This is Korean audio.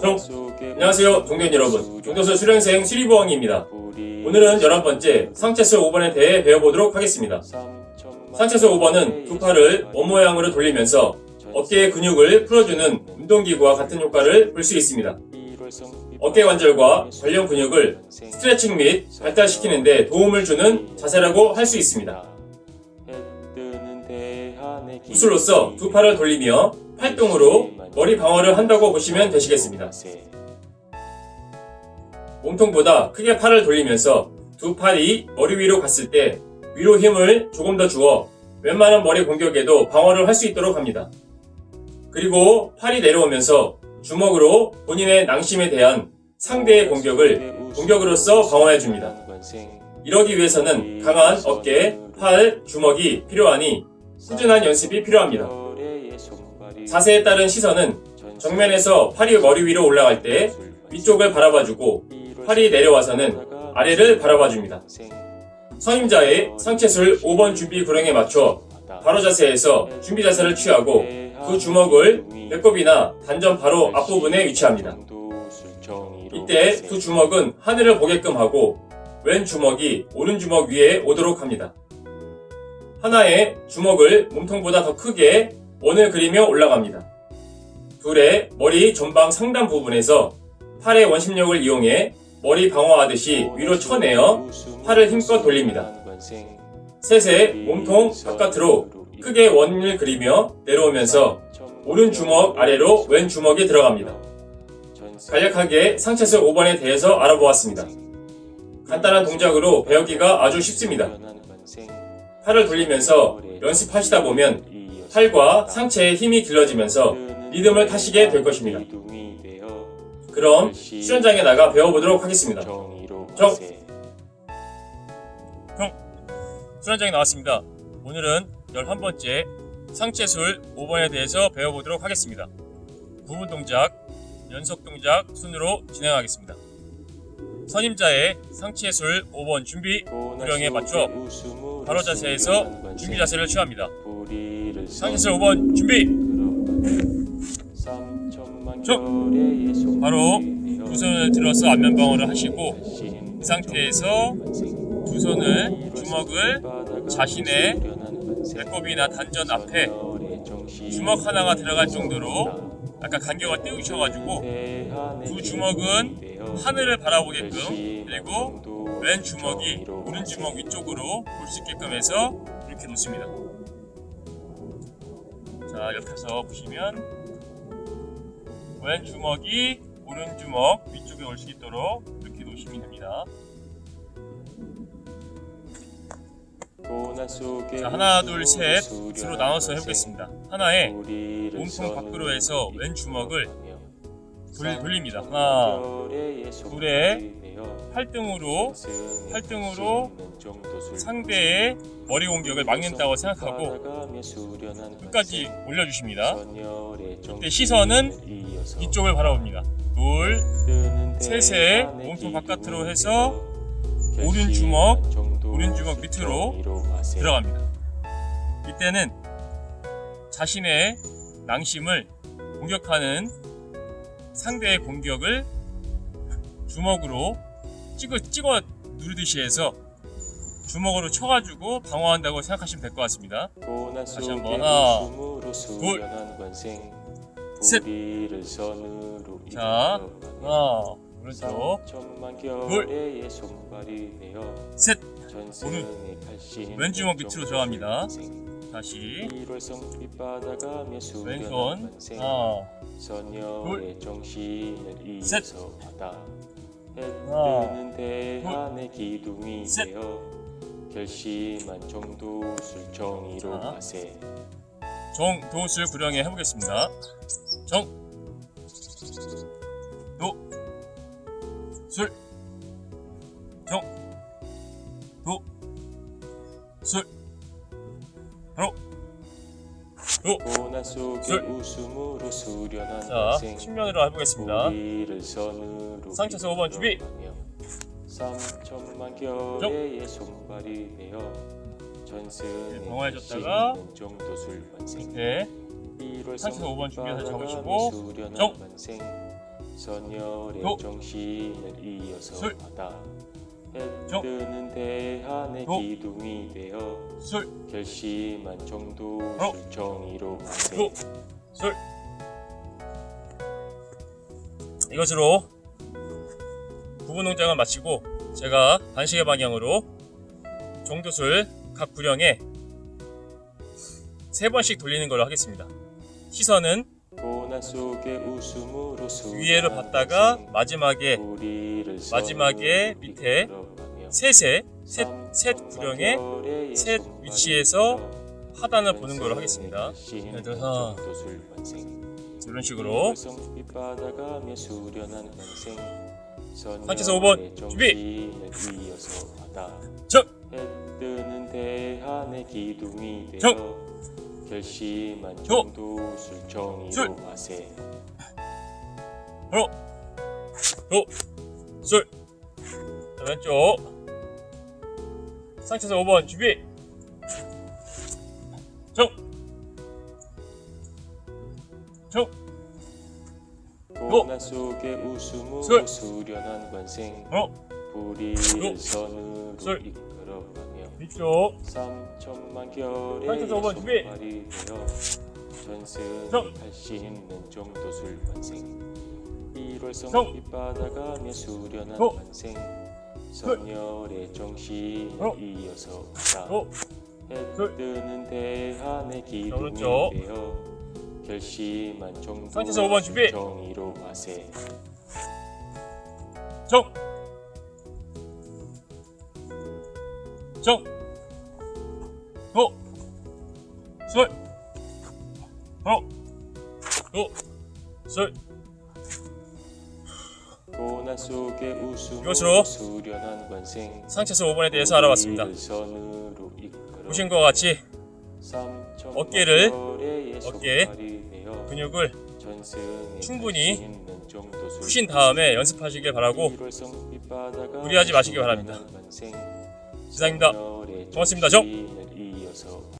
정, 안녕하세요 종교인 여러분. 종교수 수련생 수리부엉입니다. 오늘은 11번째 상체수 5번에 대해 배워보도록 하겠습니다. 상체수 5번은 두 팔을 원 모양으로 돌리면서 어깨의 근육을 풀어주는 운동기구와 같은 효과를 볼 수 있습니다. 어깨 관절과 관련 근육을 스트레칭 및 발달시키는 데 도움을 주는 자세라고 할 수 있습니다. 구슬로서 두 팔을 돌리며 팔등으로 머리 방어를 한다고 보시면 되시겠습니다. 몸통보다 크게 팔을 돌리면서 두 팔이 머리 위로 갔을 때 위로 힘을 조금 더 주어 웬만한 머리 공격에도 방어를 할 수 있도록 합니다. 그리고 팔이 내려오면서 주먹으로 본인의 낭심에 대한 상대의 공격을 공격으로서 방어해 줍니다. 이러기 위해서는 강한 어깨, 팔, 주먹이 필요하니 꾸준한 연습이 필요합니다. 자세에 따른 시선은 정면에서 팔이 머리 위로 올라갈 때 위쪽을 바라봐주고 팔이 내려와서는 아래를 바라봐줍니다. 선임자의 상체술 5번 준비 구령에 맞춰 바로 자세에서 준비 자세를 취하고 두 주먹을 배꼽이나 단전 바로 앞부분에 위치합니다. 이때 두 주먹은 하늘을 보게끔 하고 왼 주먹이 오른 주먹 위에 오도록 합니다. 하나의 주먹을 몸통보다 더 크게 원을 그리며 올라갑니다. 둘의 머리 전방 상단 부분에서 팔의 원심력을 이용해 머리 방어하듯이 위로 쳐내어 팔을 힘껏 돌립니다. 셋의 몸통 바깥으로 크게 원을 그리며 내려오면서 오른 주먹 아래로 왼 주먹이 들어갑니다. 간략하게 상체수 5번에 대해서 알아보았습니다. 간단한 동작으로 배우기가 아주 쉽습니다. 팔을 돌리면서 연습하시다 보면 팔과 상체의 힘이 길러지면서 리듬을 타시게 될 것입니다. 그럼 수련장에 나가 배워보도록 하겠습니다. 정! 수련장에 나왔습니다. 오늘은 11번째 상체술 5번에 대해서 배워보도록 하겠습니다. 부분 동작, 연속 동작 순으로 진행하겠습니다. 선임자의 상체술 5번 준비 구령에 맞춰 바로 자세에서 준비 자세를 취합니다. 상체술 5번 준비! 바로 두 손을 들어서 안면 방어를 하시고 이 상태에서 두 손을 주먹을 자신의 배꼽이나 단전 앞에 주먹 하나가 들어갈 정도로 약간 간격을 띄우셔가지고 두 주먹은 하늘을 바라보게끔 그리고 왼 주먹이 오른 주먹 위쪽으로 볼 수 있게끔 해서 이렇게 놓습니다. 자 옆에서 보시면 왼 주먹이 오른 주먹 위쪽에 올 수 있도록 이렇게 놓으시면 됩니다. 자, 하나, 둘, 셋, 으로 나눠서 해보겠습니다. 하나에 몸통 밖으로 해서 왼 주먹을 돌, 돌립니다. 하나, 둘에 팔등으로 팔등으로 상대의 머리 공격을 막는다고 생각하고 끝까지 올려주십니다. 이때 시선은 이쪽을 바라봅니다. 둘, 셋에 몸통 바깥으로 해서 오른 주먹, 오른 주먹 밑으로 들어갑니다. 이때는 자신의 낭심을 공격하는 상대의 공격을 주먹으로 찍어, 찍어 누르듯이 해서 주먹으로 쳐가지고 방어한다고 생각하시면 될 것 같습니다. 다시 한번. 하나 둘 셋. 셋 자, 하나, 오른쪽, 둘 셋, 오른 왼주먹 밑으로 들어갑니다. 다시. 왼손. 왼손, 하나, 둘. 셋. 셋 하나, 뜨는 대한의 기둥이 셋. 되어 결심한 정도술 정의로 자. 가세. 정, 도술 구령에 해보겠습니다. 정, 도, 술, 바로, 도. 고난 속에 술. 웃음으로 수련한 자, 인생 측면으로 해보겠습니다. 우리를 선으로 상체에서 5번 준비. 삼천만 결의 손발이 되어 전승에 네, 방어해줬다가 정도 술 만생 네, 상체에서 5번 준비해서 잡으시고, 정. 선열의 도. 정신을 이어서 술. 하다 뜨는 대한의 도. 기둥이 되어 술, 결심한 정도 만세 도. 술. 이것으로 부분 농장을 마치고 제가 반시계 방향으로 종도술 각 구령에 세 번씩 돌리는 걸로 하겠습니다. 시선은 위에를 봤다가. 마지막에 마지막에 밑에 셋에 셋, 삼셋 구령에 셋 위치에서 하단을 보는 걸로 하겠습니다. 예를. 이런 식으로 상체에서 5번, 준비! 정! 해 뜨는! 결심한 조! 정도 술정의로 술! 마세 도, 술. 자, 왼쪽. 상체에서 5번 준비. 정. 정. 고난 속에 웃음으로 술! 수련한 관생 어. 도! 선으로 술! 이끌어가며 위쪽. 삼천만 결의 상태에서 오번 준비. 손발이 되어 전승을 정. 할수 있는 정도술 환생 1월성 정. 빛바다가며 수련한 도. 환생 선열의 정신을 도. 이어서 하다 도. 해 둘. 뜨는 대한의 기둥이 오른쪽. 되어 결심한 정도 상태에서 오번 준비. 정의로 마세 정. 정. 도. 술. 도. 도. 술. 고난 속에 웃음으로 이것으로 수련한 관생 상체에서 5번에 대해서 알아봤습니다. 보신 것과 같이 어깨를, 되어 근육을 충분히 푸신 다음에 연습하시길 바라고 무리하지 마시기 바랍니다. 이상입니다. 고맙습니다. 정.